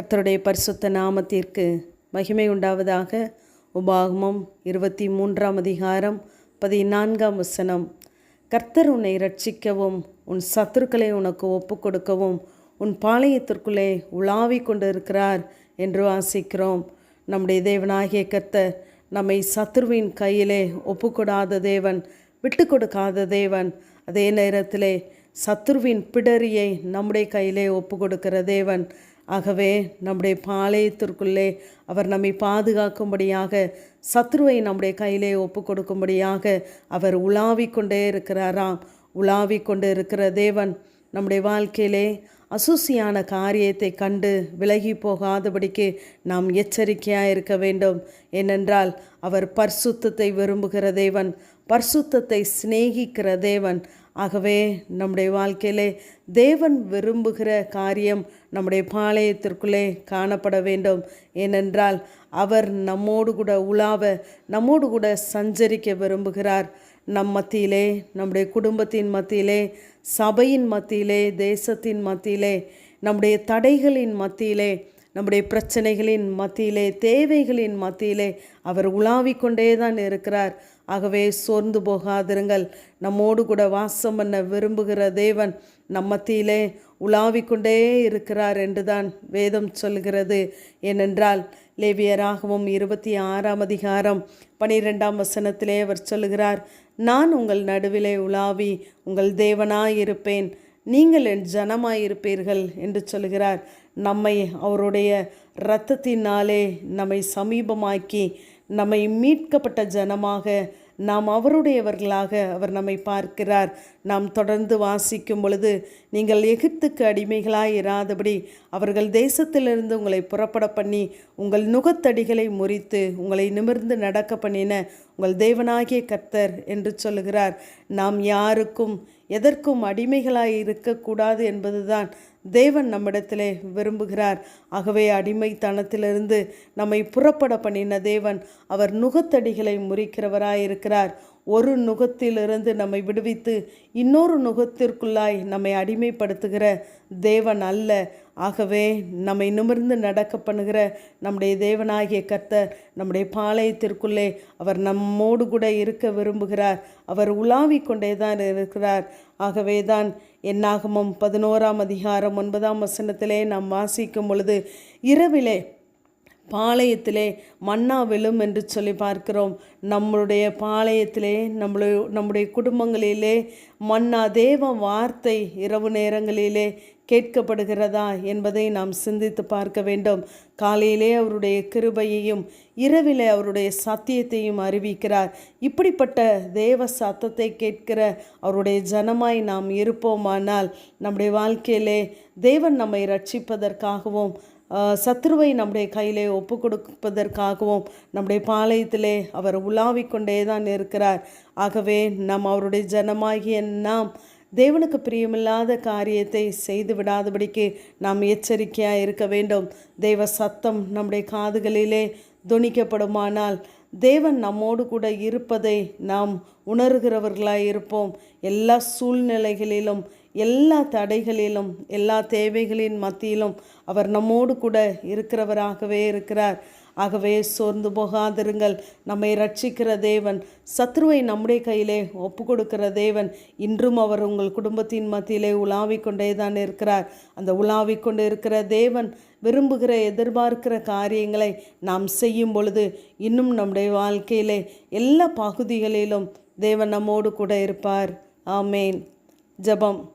கர்த்தருடைய பரிசுத்த நாமத்திற்கு மகிமை உண்டாவதாக. உபாகமம் இருபத்தி மூன்றாம் அதிகாரம் பதினான்காம் வசனம். கர்த்தர் உன்னை ரட்சிக்கவும் உன் சத்துருக்களை உனக்கு ஒப்பு கொடுக்கவும் உன் பாளையத்திற்குள்ளே உலாவிக் கொண்டிருக்கிறார் என்று வாசிக்கிறோம். நம்முடைய தேவனாகிய கர்த்தர் நம்மை சத்துருவின் கையிலே ஒப்புக்கொடாத தேவன் விட்டு கொடுக்காத தேவன் அதே நேரத்திலே சத்துருவின் பிடரியை நம்முடைய கையிலே ஒப்பு கொடுக்கிற தேவன் ஆகவே நம்முடைய பாளையத்திற்குள்ளே அவர் நம்மை பாதுகாக்கும்படியாக சத்ருவை நம்முடைய கையிலே ஒப்பு கொடுக்கும்படியாக அவர் உலாவிக் கொண்டே இருக்கிறாராம். உலாவிக் கொண்டு இருக்கிற தேவன் நம்முடைய வாழ்க்கையிலே அசூசியான காரியத்தை கண்டு விலகி போகாதபடிக்கு நாம் எச்சரிக்கையாக இருக்க வேண்டும். ஏனென்றால் அவர் பர்சுத்தத்தை விரும்புகிற தேவன் பர்சுத்தத்தை சிநேகிக்கிற தேவன் ஆகவே நம்முடைய வாழ்க்கையிலே தேவன் விரும்புகிற காரியம் நம்முடைய பாளையத்திற்குள்ளே காணப்பட வேண்டும். ஏனென்றால் அவர் நம்மோடு கூட உலாவ நம்மோடு கூட சஞ்சரிக்க விரும்புகிறார். நம் மத்தியிலே நம்முடைய குடும்பத்தின் மத்தியிலே சபையின் மத்தியிலே தேசத்தின் மத்தியிலே நம்முடைய தடைகளின் மத்தியிலே நம்முடைய பிரச்சனைகளின் மத்தியிலே தேவைகளின் மத்தியிலே அவர் உலாவிக் கொண்டே தான் இருக்கிறார். ஆகவே சோர்ந்து போகாதிருங்கள். நம்மோடு கூட வாசம் பண்ண விரும்புகிற தேவன் நம் மத்தியிலே உலாவிக்கொண்டே இருக்கிறார் என்றுதான் வேதம் சொல்கிறது. ஏனென்றால் லேவியராகவும் இருபத்தி ஆறாம் அதிகாரம் பனிரெண்டாம் வசனத்திலே அவர் சொல்லுகிறார் நான் உங்கள் நடுவிலே உலாவி உங்கள் தேவனாயிருப்பேன். நீங்கள் என் ஜனமாயிருப்பீர்கள் என்று சொல்கிறார். நம்மை அவருடைய இரத்தத்தினாலே நம்மை சமீபமாக்கி நம்மை மீட்கப்பட்ட ஜனமாக நாம் அவருடையவர்களாக அவர் நம்மை பார்க்கிறார். நாம் தொடர்ந்து வாசிக்கும் பொழுது நீங்கள் எகிப்துக்கு அடிமைகளாய் இராதபடி அவர்கள் தேசத்திலிருந்து உங்களை புறப்பட பண்ணி உங்கள் நுகத்தடிகளை முறித்து உங்களை நிமிர்ந்து நடக்க பண்ணின உங்கள் தேவனாகிய கர்த்தர் என்று சொல்லுகிறார் நாம் யாருக்கும் எதற்கும் அடிமைகளாய் இருக்கக்கூடாது என்பதுதான் தேவன் நம்மிடத்திலே விரும்புகிறார். ஆகவே அடிமைத்தனத்திலிருந்து நம்மை புறப்பட பண்ணின தேவன் அவர் நுகத்தடிகளை முறிக்கிறவராயிருக்கிறார். ஒரு நுகத்திலிருந்து நம்மை விடுவித்து இன்னொரு நுகத்திற்குள்ளாய் நம்மை அடிமைப்படுத்துகிற தேவன் அல்ல. ஆகவே நம்மை நிமிர்ந்து நடக்க பண்ணுகிற நம்முடைய தேவனாகிய கர்த்தர் நம்முடைய பாளையத்திற்குள்ளே அவர் நம்மோடு கூட இருக்க விரும்புகிறார். அவர் உலாவிக் கொண்டே தான் இருக்கிறார். ஆகவே தான் என்னாகமும் பதினோராம் அதிகாரம் ஒன்பதாம் வசனத்திலே நாம் வாசிக்கும் பொழுது இரவிலே பாளையத்திலே மன்னா விழும் என்று சொல்லி பார்க்கிறோம். நம்மளுடைய பாளையத்திலே நம்மளுடைய நம்முடைய குடும்பங்களிலே மன்னா தேவ வார்த்தை இரவு நேரங்களிலே கேட்கப்படுகிறதா என்பதை நாம் சிந்தித்து பார்க்க வேண்டும். காலையிலே அவருடைய கிருபையையும் இரவிலே அவருடைய சத்தியத்தையும் அறிவிக்கிறார். இப்படிப்பட்ட தேவ சத்தத்தை கேட்கிற அவருடைய ஜனமாய் நாம் இருப்போமானால் நம்முடைய வாழ்க்கையிலே தேவன் நம்மை ரட்சிப்பதற்காகவும் சத்ருவை நம்முடைய கையிலே ஒப்பு கொடுப்பதற்காகவும் நம்முடைய பாளையத்திலே அவர் உலாவிக் கொண்டே தான் இருக்கிறார். ஆகவே நாம் அவருடைய ஜனமாகிய நாம் தேவனுக்கு பிரியமில்லாத காரியத்தை செய்து விடாதபடிக்கு நாம் எச்சரிக்கையாக இருக்க வேண்டும். தெய்வ சத்தம் நம்முடைய காதுகளிலே துணிக்கப்படுமானால் தேவன் நம்மோடு கூட இருப்பதை நாம் உணர்கிறவர்களாய் இருப்போம். எல்லா சூழ்நிலைகளிலும் எல்லா தடைகளிலும் எல்லா தேவைகளின் மத்தியிலும் அவர் நம்மோடு கூட இருக்கிறவராகவே இருக்கிறார். ஆகவே சோர்ந்து போகாதிருங்கள். நம்மை ரட்சிக்கிற தேவன் சத்ருவை நம்முடைய கையிலே ஒப்பு கொடுக்கிற தேவன் இன்றும் அவர் உங்கள் குடும்பத்தின் மத்தியிலே உலாவிக் கொண்டே தான் இருக்கிறார். அந்த உலாவிக் கொண்டு இருக்கிற தேவன் விரும்புகிற எதிர்பார்க்கிற காரியங்களை நாம் செய்யும் பொழுது இன்னும் நம்முடைய வாழ்க்கையிலே எல்லா பகுதிகளிலும் தேவன் நம்மோடு கூட இருப்பார். ஆமேன். ஜபம்.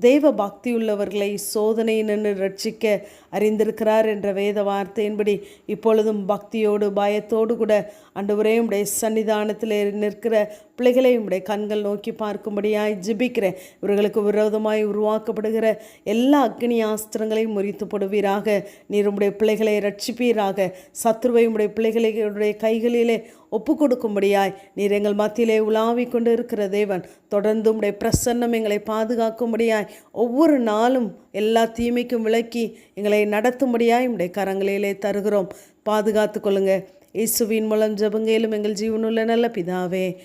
தெய்வ பக்தியுள்ளவர்களை உள்ளவர்களை நின்று ரட்சிக்க அறிந்திருக்கிறார் என்ற வேத வார்த்தையின்படி இப்பொழுதும் பக்தியோடு பயத்தோடு கூட அன்றுவரே உடைய சன்னிதானத்தில் நிற்கிற பிள்ளைகளை உடைய கண்கள் நோக்கி பார்க்கும்படியாய் ஜிபிக்கிறேன். இவர்களுக்கு விரோதமாய் உருவாக்கப்படுகிற எல்லா அக்னி ஆஸ்திரங்களையும் முறித்து போடுவீராக. நீர் உடைய பிள்ளைகளை ரட்சிப்பீராக சத்ருவை உடைய பிள்ளைகளுடைய கைகளிலே ஒப்பு கொடுக்கும்படியாய் நீர் எங்கள் மத்தியிலே உலாவிக் கொண்டு இருக்கிற தேவன். தொடர்ந்து உடைய பிரசன்னம் எங்களை பாதுகாக்கும்படியாய் ஒவ்வொரு நாளும் எல்லா தீமைக்கும் விளக்கி எங்களை நடத்தும்படியாய் உடைய கரங்களிலே தருகிறோம். பாதுகாத்து கொள்ளுங்க. இயேசுவின் மூலம் ஜபங்கையிலும் எங்கள் ஜீவனுள்ள நல்ல பிதாவே